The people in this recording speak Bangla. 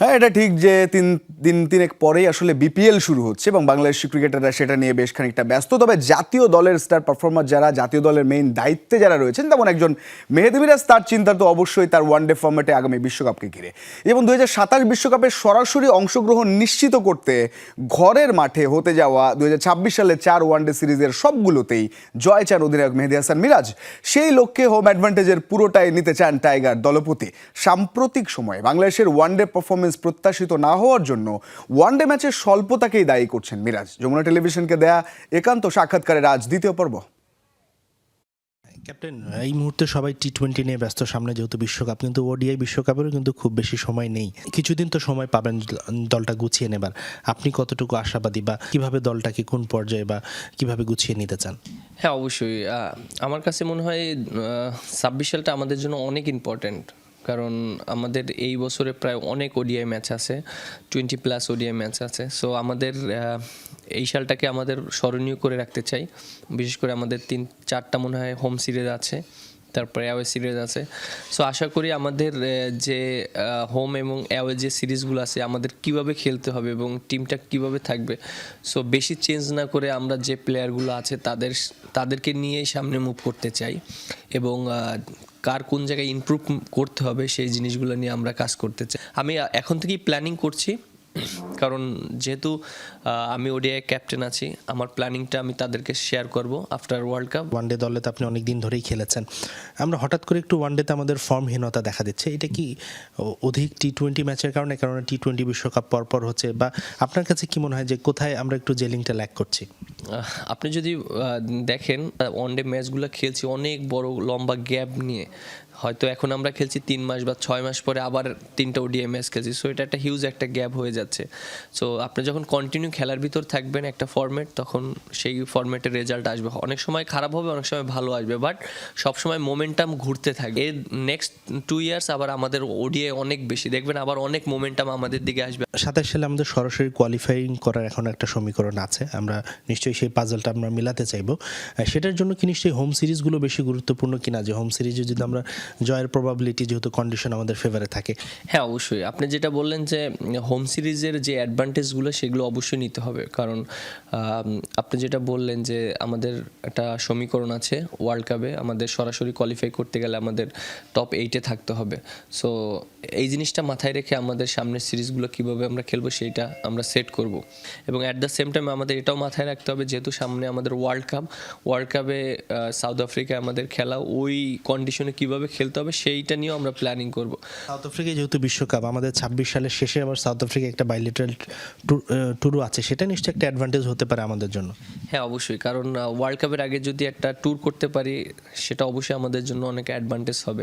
হ্যাঁ এটা ঠিক যে তিন দিন তিনেক পরেই আসলে বিপিএল শুরু হচ্ছে এবং বাংলাদেশি ক্রিকেটাররা সেটা নিয়ে বেশ খানিকটা ব্যস্ত। তবে জাতীয় দলের স্টার পারফর্মার যারা, জাতীয় দলের মেইন দায়িত্বে যারা রয়েছেন, তেমন একজন মেহেদি মিরাজ, তার চিন্তা তো অবশ্যই তার ওয়ানডে ফর্মেটে আগামী বিশ্বকাপকে ঘিরে। এবং দু হাজার সাতাশ বিশ্বকাপে সরাসরি অংশগ্রহণ নিশ্চিত করতে ঘরের মাঠে হতে যাওয়া দু হাজার ছাব্বিশ সালে চার ওয়ানডে সিরিজের সবগুলোতেই জয় চান অধিনায়ক মেহেদি হাসান মিরাজ। সেই লক্ষ্যে হোম অ্যাডভান্টেজের পুরোটাই নিতে চান টাইগার দলপতি। সাম্প্রতিক সময়ে বাংলাদেশের ওয়ানডে পারফরমেন্স প্রত্যাশিত না হওয়ার জন্য ওয়ানডে ম্যাচের স্বল্পতাকেই দায়ী করছেন মিরাজ। যমুনা টেলিভিশনকে দেয়া একান্ত সাক্ষাৎকারের আজ দ্বিতীয় পর্ব। ক্যাপ্টেন এই মুহূর্তে সবাই টি টোয়েন্টি নিয়ে ব্যস্ত সামনে যেহেতু বিশ্বকাপ কিন্তু ওডিআই বিশ্বকাপেরও কিন্তু খুব বেশি সময় নেই। কিছুদিন তো সময় পাবেন দলটা গুছিয়ে নেবার। আপনি কতটুকু আশাবাদী বা কীভাবে দলটাকে কোন পর্যায়ে বা কীভাবে গুছিয়ে নিতে চান? হ্যাঁ অবশ্যই। আহ, আমার কাছে মনে হয় ছাব্বিশ সালটা আমাদের জন্য অনেক ইম্পর্ট্যান্ট কারণ আমাদের এই বছরে প্রায় অনেক ওডিআই ম্যাচ আছে টোয়েন্টি প্লাস ওডিআই ম্যাচ আছে। সো আমাদের এই সালটাকে আমাদের স্মরণীয় করে রাখতে চাই। বিশেষ করে আমাদের তিন, চারটা মনে হয় হোম সিরিজ আছে। তারপরে অ্যাওয়ে সিরিজ আছে। সো আশা করি আমাদের যে হোম এবং অ্যাওয়ে যে সিরিজগুলো আছে, আমাদের কীভাবে খেলতে হবে এবং টিমটা কীভাবে থাকবে। সো বেশি চেঞ্জ না করে আমরা যে প্লেয়ারগুলো আছে, তাদের, তাদেরকে নিয়েই সামনে মুভ করতে চাই। এবং কার কোন জায়গায় ইমপ্রুভ করতে হবে, সেই জিনিসগুলো নিয়ে আমরা কাজ করতে চাই। আমি এখন থেকেই প্ল্যানিং করছি। কারণ যেহেতু আমি ওডিআই ক্যাপ্টেন আছি আমার প্ল্যানিংটা আমি তাদেরকে শেয়ার করব আফটার ওয়ার্ল্ড কাপ ওয়ানডে দলে তো আপনি অনেক দিন ধরেই খেলেছেন। আমরা হঠাৎ করে একটু ওয়ানডেতে আমাদের ফর্মহীনতা দেখা দিচ্ছে। এটা কি অধিক টি টোয়েন্টি ম্যাচের কারণে কারণে টি টোয়েন্টি বিশ্বকাপ পরপর হচ্ছে? বা আপনার কাছে কি মনে হয় যে কোথায় আমরা একটু জেলিংটা ল্যাক করছি? আপনি যদি দেখেন ওয়ানডে ম্যাচগুলো খেলছি অনেক বড় লম্বা গ্যাপ নিয়ে। হয়তো এখন আমরা খেলছি তিন মাস বা ছয় মাস পরে আবার তিনটা ওডিআই ম্যাচ খেলছি। সো এটা একটা হিউজ একটা গ্যাপ হয়ে যাচ্ছে। সো আপনি যখন কন্টিনিউ খেলার ভিতর থাকবেন একটা ফর্মেট তখন সেই ফর্মেটের রেজাল্ট আসবে। অনেক সময় খারাপ হবে, অনেক সময় ভালো আসবে বাট সবসময় মোমেন্টাম ঘুরতে থাকে। এর নেক্সট টু ইয়ার্স আবার আমাদের ওডিআই অনেক বেশি। দেখবেন আবার অনেক মোমেন্টাম আমাদের দিকে আসবে। সাতাশ সালে আমাদের সরাসরি কোয়ালিফাইং করার এখন একটা সমীকরণ আছে। আমরা নিশ্চয়ই সেই পাজলটা আমরা মিলাতে চাইব। সেটার জন্য কি নিশ্চয়ই হোম সিরিজগুলো বেশি গুরুত্বপূর্ণ কিনা? যে হোম সিরিজে যদি আমরা জয়ের প্রবাবিলিটি যেহেতু কন্ডিশন আমাদের ফেভারে থাকে। হ্যাঁ অবশ্যই। আপনি যেটা বললেন যে হোম সিরিজের যে অ্যাডভান্টেজগুলো সেগুলো অবশ্যই নিতে হবে। কারণ আপনি যেটা বললেন যে, আমাদের একটা সমীকরণ আছে ওয়ার্ল্ড কাপে আমাদের সরাসরি কোয়ালিফাই করতে গেলে আমাদের টপ এইটে থাকতে হবে। সো এই জিনিসটা মাথায় রেখে আমাদের সামনের সিরিজগুলো কীভাবে আমরা খেলব সেইটা আমরা সেট করব। এবং অ্যাট দ্য সেম টাইম আমাদের এটাও মাথায় রাখতে হবে, যেহেতু সামনে আমাদের ওয়ার্ল্ড কাপ ওয়ার্ল্ড কাপে সাউথ আফ্রিকায় আমাদের খেলা, ওই কন্ডিশনে কীভাবে খেলতে হবে সেইটা নিয়েও আমরা প্ল্যানিং করব। সাউথ আফ্রিকা যেহেতু বিশ্বকাপ আমাদের ছাব্বিশ সালের শেষে আবার সাউথ আফ্রিকা একটা বাইলিটারাল ট্যুরও আছে। সেটা নিশ্চয়ই একটা অ্যাডভান্টেজ হতে পারে আমাদের জন্য। হ্যাঁ অবশ্যই। কারণ ওয়ার্ল্ড কাপের আগে যদি একটা ট্যুর করতে পারি সেটা অবশ্যই আমাদের জন্য অনেক অ্যাডভান্টেজ হবে।